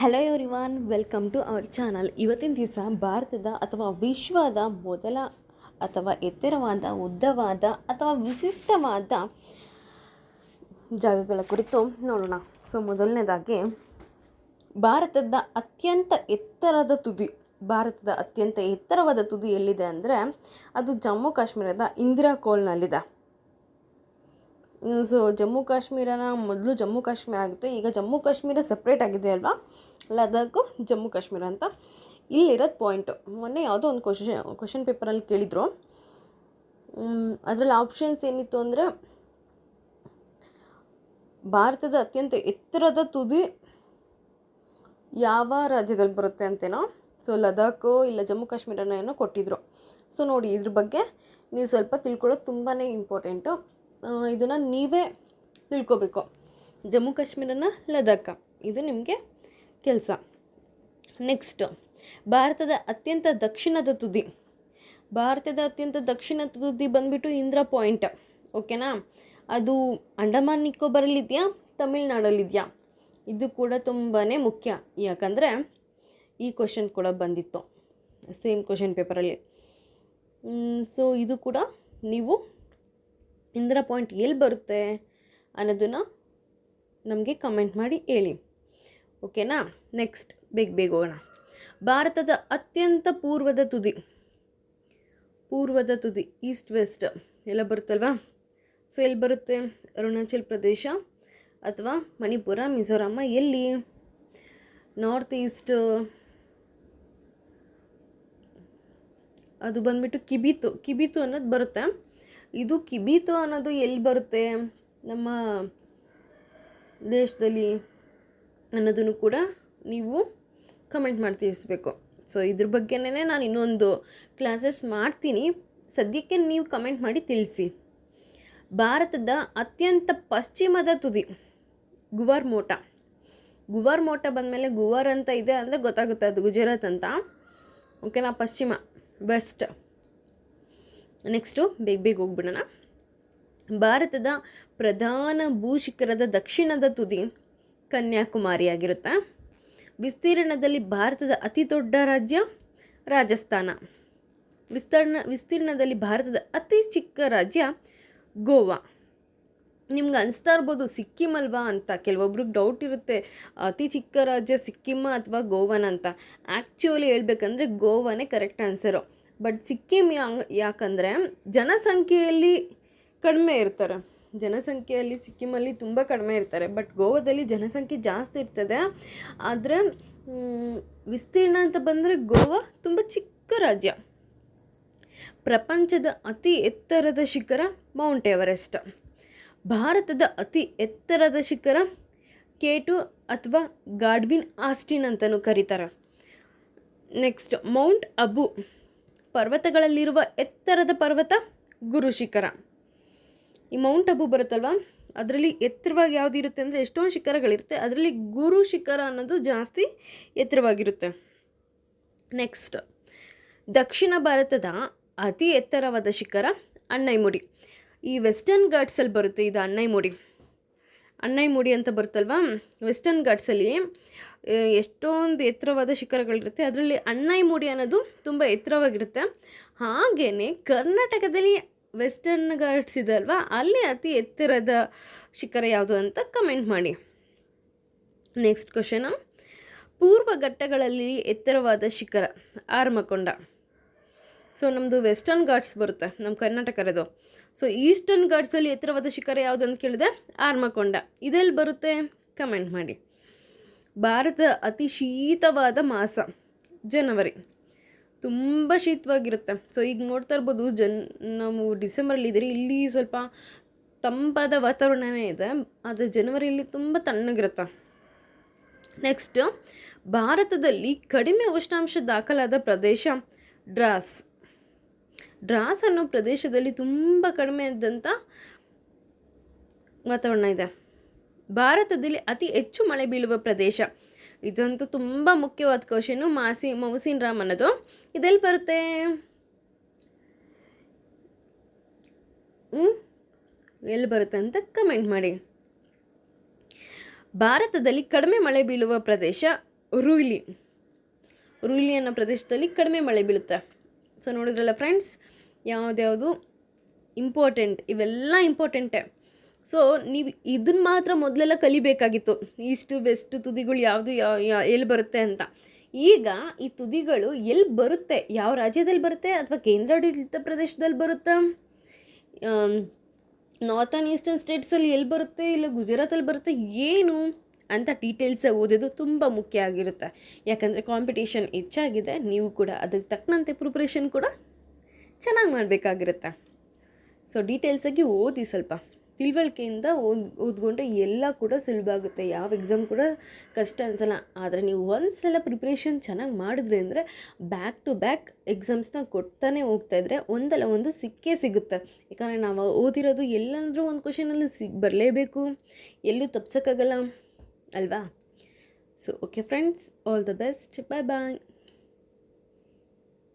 Hello everyone welcome to our channel ಇವತ್ತಿನ ದಿವಸ ಭಾರತದ ಅಥವಾ ವಿಶ್ವದ ಮೊದಲ ಅಥವಾ ಎತ್ತರವಾದ, ಉದ್ದವಾದ ಅಥವಾ ವಿಶಿಷ್ಟವಾದ ಜಾಗಗಳ ಕುರಿತು ನೋಡೋಣ. ಸೊ ಮೊದಲನೇದಾಗಿ, ಭಾರತದ ಅತ್ಯಂತ ಎತ್ತರದ ತುದಿ, ಭಾರತದ ಅತ್ಯಂತ ಎತ್ತರವಾದ ತುದಿ ಎಲ್ಲಿದೆ ಅಂದರೆ ಅದು ಜಮ್ಮು ಕಾಶ್ಮೀರದ ಇಂದಿರಾ ಕೋಲ್ನಲ್ಲಿದೆ. ಸೊ ಜಮ್ಮು ಕಾಶ್ಮೀರನ ಮೊದಲು ಜಮ್ಮು ಕಾಶ್ಮೀರ ಆಗುತ್ತೆ. ಈಗ ಜಮ್ಮು ಕಾಶ್ಮೀರ ಸಪ್ರೇಟ್ ಆಗಿದೆ ಅಲ್ವಾ? ಲದಾಖು ಜಮ್ಮು ಕಾಶ್ಮೀರ ಅಂತ. ಇಲ್ಲಿರೋದು ಪಾಯಿಂಟು ಮೊನ್ನೆ ಯಾವುದೋ ಒಂದು ಕ್ವಶನ್ ಕ್ವಶನ್ ಪೇಪರಲ್ಲಿ ಕೇಳಿದರು. ಅದರಲ್ಲಿ ಆಪ್ಷನ್ಸ್ ಏನಿತ್ತು ಅಂದರೆ, ಭಾರತದ ಅತ್ಯಂತ ಎತ್ತರದ ತುದಿ ಯಾವ ರಾಜ್ಯದಲ್ಲಿ ಬರುತ್ತೆ ಅಂತೇನೋ? ಸೊ ಲದಾಖು ಇಲ್ಲ ಜಮ್ಮು ಕಾಶ್ಮೀರನ ಏನೋ ಕೊಟ್ಟಿದ್ರು. ಸೊ ನೋಡಿ ಇದ್ರ ಬಗ್ಗೆ ನೀವು ಸ್ವಲ್ಪ ತಿಳ್ಕೊಳ್ಳೋದು ತುಂಬಾ ಇಂಪಾರ್ಟೆಂಟು ಇದನ್ನು ನೀವೇ ತಿಳ್ಕೊಬೇಕು. ಜಮ್ಮು ಕಾಶ್ಮೀರನ ಲದಾಖ. ಇದು ನಿಮಗೆ ಕೆಲಸ. ನೆಕ್ಸ್ಟ್ ಭಾರತದ ಅತ್ಯಂತ ದಕ್ಷಿಣದ ತುದಿ. ಭಾರತದ ಅತ್ಯಂತ ದಕ್ಷಿಣ ತುದಿ ಬಂದುಬಿಟ್ಟು ಇಂದ್ರ ಪಾಯಿಂಟ್. ಓಕೆನಾ ಅದು ಅಂಡಮಾನ್ ನಿಕೋಬಾರಲ್ಲಿದೆಯಾ ತಮಿಳ್ನಾಡಲ್ಲಿದೆಯಾ ಇದು ಕೂಡ ತುಂಬಾ ಮುಖ್ಯ. ಯಾಕಂದರೆ ಈ ಕ್ವಶನ್ ಕೂಡ ಬಂದಿತ್ತು. ಸೇಮ್ ಕ್ವಶನ್ ಪೇಪರಲ್ಲಿ ಸೊ ಇದು ಕೂಡ ನೀವು ಇಂದಿರಾ ಪಾಯಿಂಟ್ ಎಲ್ಲಿ ಬರುತ್ತೆ ಅನ್ನೋದನ್ನು ನಮಗೆ ಕಮೆಂಟ್ ಮಾಡಿ ಹೇಳಿ. ಓಕೆನಾ ನೆಕ್ಸ್ಟ್ ಬೇಗ ಬೇಗ ಹೋಗೋಣ. ಭಾರತದ ಅತ್ಯಂತ ಪೂರ್ವದ ತುದಿ. ಪೂರ್ವದ ತುದಿ ಈಸ್ಟ್ ವೆಸ್ಟ್ ಎಲ್ಲ ಬರುತ್ತಲ್ವಾ? ಸೊ ಎಲ್ಲಿ ಬರುತ್ತೆ? ಅರುಣಾಚಲ್ ಪ್ರದೇಶ ಅಥವಾ ಮಣಿಪುರ, ಮಿಜೋರಾಮ, ಎಲ್ಲಿ? ನಾರ್ತ್ ಈಸ್ಟ್ ಅದು ಬಂದ್ಬಿಟ್ಟು ಕಿಬಿತು. ಕಿಬಿತು ಅನ್ನೋದು ಬರುತ್ತೆ. ಇದು ಕಿಬೀತು ಅನ್ನೋದು ಎಲ್ಲಿ ಬರುತ್ತೆ? ನಮ್ಮ ದೇಶದಲ್ಲಿ ಅನ್ನೋದನ್ನು ಕೂಡ ನೀವು ಕಮೆಂಟ್ ಮಾಡಿ ತಿಳಿಸ್ಬೇಕು. ಸೊ ಇದ್ರ ಬಗ್ಗೆನೇ ನಾನು ಇನ್ನೊಂದು ಕ್ಲಾಸಸ್ ಮಾಡ್ತೀನಿ. ಸದ್ಯಕ್ಕೆ ನೀವು ಕಮೆಂಟ್ ಮಾಡಿ ತಿಳಿಸಿ. ಭಾರತದ ಅತ್ಯಂತ ಪಶ್ಚಿಮದ ತುದಿ ಗುವಾರ್ ಮೋಟ ಗುವಾರ್ ಮೋಟ ಬಂದಮೇಲೆ ಗುವಾರ್ ಅಂತ ಇದೆ ಅಂದರೆ ಗೊತ್ತಾಗುತ್ತೆ ಅದು ಗುಜರಾತ್ ಅಂತ. ಓಕೆನಾ ಪಶ್ಚಿಮ ವೆಸ್ಟ್ ನೆಕ್ಸ್ಟು ಬೇಗ ಬೇಗ ಹೋಗ್ಬಿಡೋಣ. ಭಾರತದ ಪ್ರಧಾನ ಭೂಶಿಖರದ ದಕ್ಷಿಣದ ತುದಿ ಕನ್ಯಾಕುಮಾರಿ ಆಗಿರುತ್ತೆ. ವಿಸ್ತೀರ್ಣದಲ್ಲಿ ಭಾರತದ ಅತಿ ದೊಡ್ಡ ರಾಜ್ಯ ರಾಜಸ್ಥಾನ. ವಿಸ್ತರ್ಣ, ವಿಸ್ತೀರ್ಣದಲ್ಲಿ ಭಾರತದ ಅತಿ ಚಿಕ್ಕ ರಾಜ್ಯ ಗೋವಾ. ನಿಮ್ಗೆ ಅನಿಸ್ತಾ ಇರ್ಬೋದು ಸಿಕ್ಕಿಮ್ ಅಲ್ವಾ ಅಂತ. ಕೆಲವೊಬ್ರಿಗೆ ಡೌಟ್ ಇರುತ್ತೆ, ಅತಿ ಚಿಕ್ಕ ರಾಜ್ಯ ಸಿಕ್ಕಿಮ್ಮ ಅಥವಾ ಗೋವಾನ ಅಂತ. ಆ್ಯಕ್ಚುಲಿ ಹೇಳ್ಬೇಕಂದ್ರೆ ಗೋವಾನೇ ಕರೆಕ್ಟ್ ಆನ್ಸರು ಬಟ್ ಸಿಕ್ಕಿಂ ಯಾ ಯಾಕಂದರೆ ಜನಸಂಖ್ಯೆಯಲ್ಲಿ ಕಡಿಮೆ ಇರ್ತಾರೆ. ಜನಸಂಖ್ಯೆಯಲ್ಲಿ ಸಿಕ್ಕಿಮಲ್ಲಿ ತುಂಬ ಕಡಿಮೆ ಇರ್ತಾರೆ. ಬಟ್ ಗೋವಾದಲ್ಲಿ ಜನಸಂಖ್ಯೆ ಜಾಸ್ತಿ ಇರ್ತದೆ. ಆದರೆ ವಿಸ್ತೀರ್ಣ ಅಂತ ಬಂದರೆ ಗೋವಾ ತುಂಬ ಚಿಕ್ಕ ರಾಜ್ಯ. ಪ್ರಪಂಚದ ಅತಿ ಎತ್ತರದ ಶಿಖರ ಮೌಂಟ್ ಎವರೆಸ್ಟ್. ಭಾರತದ ಅತಿ ಎತ್ತರದ ಶಿಖರ ಕೇಟು ಅಥವಾ ಗಾಡ್ವಿನ್ ಆಸ್ಟಿನ್ ಅಂತಲೂ ಕರೀತಾರೆ. Next Mount Abu. ಪರ್ವತಗಳಲ್ಲಿರುವ ಎತ್ತರದ ಪರ್ವತ ಗುರು ಶಿಖರ. ಈ ಮೌಂಟ್ ಅಬು ಬರುತ್ತಲ್ವ? ಅದರಲ್ಲಿ ಎತ್ತರವಾಗಿ ಯಾವುದು ಇರುತ್ತೆ ಅಂದರೆ ಎಷ್ಟೊಂದು ಶಿಖರಗಳಿರುತ್ತೆ. ಅದರಲ್ಲಿ ಗುರು ಶಿಖರ ಅನ್ನೋದು ಜಾಸ್ತಿ ಎತ್ತರವಾಗಿರುತ್ತೆ. ನೆಕ್ಸ್ಟ್ ದಕ್ಷಿಣ ಭಾರತದ ಅತಿ ಎತ್ತರವಾದ ಶಿಖರ ಅಣ್ಣೈಮುಡಿ. ಈ ವೆಸ್ಟರ್ನ್ ಘಾಟ್ಸಲ್ಲಿ ಬರುತ್ತೆ ಇದು ಅಣ್ಣೈಮುಡಿ. ಅಣ್ಣೈಮುಡಿ ಅಂತ ಬರುತ್ತಲ್ವಾ? ವೆಸ್ಟರ್ನ್ ಘಾಟ್ಸಲ್ಲಿ ಎಷ್ಟೊಂದು ಎತ್ತರವಾದ ಶಿಖರಗಳಿರುತ್ತೆ. ಅದರಲ್ಲಿ ಅಣ್ಣೈಮುಡಿ ಅನ್ನೋದು ತುಂಬ ಎತ್ತರವಾಗಿರುತ್ತೆ. ಹಾಗೆಯೇ ಕರ್ನಾಟಕದಲ್ಲಿ ವೆಸ್ಟರ್ನ್ ಘಾಟ್ಸ್ ಇದೆ ಅಲ್ವಾ? ಅಲ್ಲಿ ಅತಿ ಎತ್ತರದ ಶಿಖರ ಯಾವುದು ಅಂತ ಕಮೆಂಟ್ ಮಾಡಿ. ನೆಕ್ಸ್ಟ್ ಕ್ವಶನ್ ಪೂರ್ವ ಘಟ್ಟಗಳಲ್ಲಿ ಎತ್ತರವಾದ ಶಿಖರ, ಆರ್ಮಕೊಂಡ. ಸೊ ನಮ್ಮದು ವೆಸ್ಟರ್ನ್ ಘಾಟ್ಸ್ ಬರುತ್ತೆ ನಮ್ಮ ಕರ್ನಾಟಕರದು. ಸೊ ಈಸ್ಟರ್ನ್ ಘಾಟ್ಸಲ್ಲಿ ಎತ್ತರವಾದ ಶಿಖರ ಯಾವುದು ಅಂತ ಕೇಳಿದೆ? ಆರ್ಮಕೊಂಡ. ಇದೆಲ್ಲಿ ಬರುತ್ತೆ? ಕಮೆಂಟ್ ಮಾಡಿ. ಭಾರತ ಅತಿ ಶೀತವಾದ ಮಾಸ, ಜನವರಿ. ತುಂಬ ಶೀತವಾಗಿರುತ್ತೆ. ಸೊ ಈಗ ನೋಡ್ತಾ ಇರ್ಬೋದು, ಜನ್, ನಾವು ಡಿಸೆಂಬರಲ್ಲಿ ಇದ್ದೀರಿ, ಇಲ್ಲಿ ಸ್ವಲ್ಪ ತಂಪಾದ ವಾತಾವರಣನೇ ಇದೆ, ಆದರೆ ಜನವರಿಯಲ್ಲಿ ತುಂಬ ತಣ್ಣಗಿರುತ್ತೆ. ನೆಕ್ಸ್ಟ್ ಭಾರತದಲ್ಲಿ ಕಡಿಮೆ ಉಷ್ಣಾಂಶ ದಾಖಲಾದ ಪ್ರದೇಶ, ಡ್ರಾಸ್. ಡ್ರಾಸ್ ಅನ್ನೋ ಪ್ರದೇಶದಲ್ಲಿ ತುಂಬ ಕಡಿಮೆ ಇದ್ದಂಥ ವಾತಾವರಣ ಇದೆ. ಭಾರತದಲ್ಲಿ ಅತಿ ಹೆಚ್ಚು ಮಳೆ ಬೀಳುವ ಪ್ರದೇಶ. ಇದಂತೂ ತುಂಬ ಮುಖ್ಯವಾದ ಕ್ವಶನು ಮಾಸಿ, ಮೌಸಿನ್ ರಾಮ್ ಅನ್ನೋದು ಇದೆಲ್ಲಿ ಬರುತ್ತೆ ಎಲ್ಲಿ ಬರುತ್ತೆ ಅಂತ ಕಮೆಂಟ್ ಮಾಡಿ. ಭಾರತದಲ್ಲಿ ಕಡಿಮೆ ಮಳೆ ಬೀಳುವ ಪ್ರದೇಶ ರೂಯ್ಲಿ. ರೂಯ್ಲಿ ಅನ್ನೋ ಪ್ರದೇಶದಲ್ಲಿ ಕಡಿಮೆ ಮಳೆ ಬೀಳುತ್ತೆ. ಸೊ ನೋಡಿದ್ರಲ್ಲ ಫ್ರೆಂಡ್ಸ್ ಯಾವುದ್ಯಾವುದು ಇಂಪಾರ್ಟೆಂಟ್ ಇವೆಲ್ಲ ಇಂಪಾರ್ಟೆಂಟೇ ಸೊ ನೀವು ಇದನ್ನ ಮಾತ್ರ ಮೊದಲೆಲ್ಲ ಕಲಿಬೇಕಾಗಿತ್ತು. ಇಷ್ಟು ಬೆಸ್ಟ್ ತುದಿಗಳು ಯಾವುದು ಯಾವ ಎಲ್ಲಿ ಬರುತ್ತೆ ಅಂತ. ಈಗ ಈ ತುದಿಗಳು ಎಲ್ಲಿ ಬರುತ್ತೆ? ಯಾವ ರಾಜ್ಯದಲ್ಲಿ ಬರುತ್ತೆ ಅಥವಾ ಕೇಂದ್ರಾಡಳಿತ ಪ್ರದೇಶದಲ್ಲಿ ಬರುತ್ತಾ? ನಾರ್ತನ್ ಈಸ್ಟರ್ನ್ ಸ್ಟೇಟ್ಸಲ್ಲಿ ಎಲ್ಲಿ ಬರುತ್ತೆ? ಇಲ್ಲ ಗುಜರಾತಲ್ಲಿ ಬರುತ್ತೆ? ಏನು? ಅಂತ ಡೀಟೇಲ್ಸ್ ಓದೋದು ತುಂಬ ಮುಖ್ಯ ಆಗಿರುತ್ತೆ. ಯಾಕಂದರೆ ಕಾಂಪಿಟೇಷನ್ ಹೆಚ್ಚಾಗಿದೆ. ನೀವು ಕೂಡ ಅದಕ್ಕೆ ತಕ್ಕಂತೆ ಪ್ರಿಪ್ರೇಷನ್ ಕೂಡ ಚೆನ್ನಾಗಿ ಮಾಡಬೇಕಾಗಿರುತ್ತೆ. ಸೊ ಡೀಟೇಲ್ಸಾಗಿ ಓದಿ ಸ್ವಲ್ಪ. ತಿಳುವಳಿಕೆಯಿಂದ ಓದ್, ಓದ್ಕೊಂಡ್ರೆ ಎಲ್ಲ ಕೂಡ ಸುಲಭ ಆಗುತ್ತೆ. ಯಾವ ಎಕ್ಸಾಮ್ ಕೂಡ ಕಷ್ಟ ಅನಿಸಲ್ಲ. ಆದರೆ ನೀವು ಒಂದು ಸಲ ಪ್ರಿಪ್ರೇಷನ್ ಚೆನ್ನಾಗಿ ಮಾಡಿದ್ರಿ ಅಂದರೆ ಬ್ಯಾಕ್ ಟು ಬ್ಯಾಕ್ ಎಕ್ಸಾಮ್ಸ್ನ ಕೊಡ್ತಾನೆ ಹೋಗ್ತಾ ಇದ್ದರೆ ಒಂದಲ್ಲ ಒಂದು ಸಿಕ್ಕೇ ಸಿಗುತ್ತೆ. ಯಾಕಂದರೆ ನಾವು ಓದಿರೋದು ಎಲ್ಲಂದರೂ ಒಂದು ಕ್ವಶನಲ್ಲಿ ಸಿಗ್, ಬರಲೇಬೇಕು. ಎಲ್ಲೂ ತಪ್ಸೋಕ್ಕಾಗಲ್ಲ. ಅಲ್ವಾ? So okay friends all the best bye bye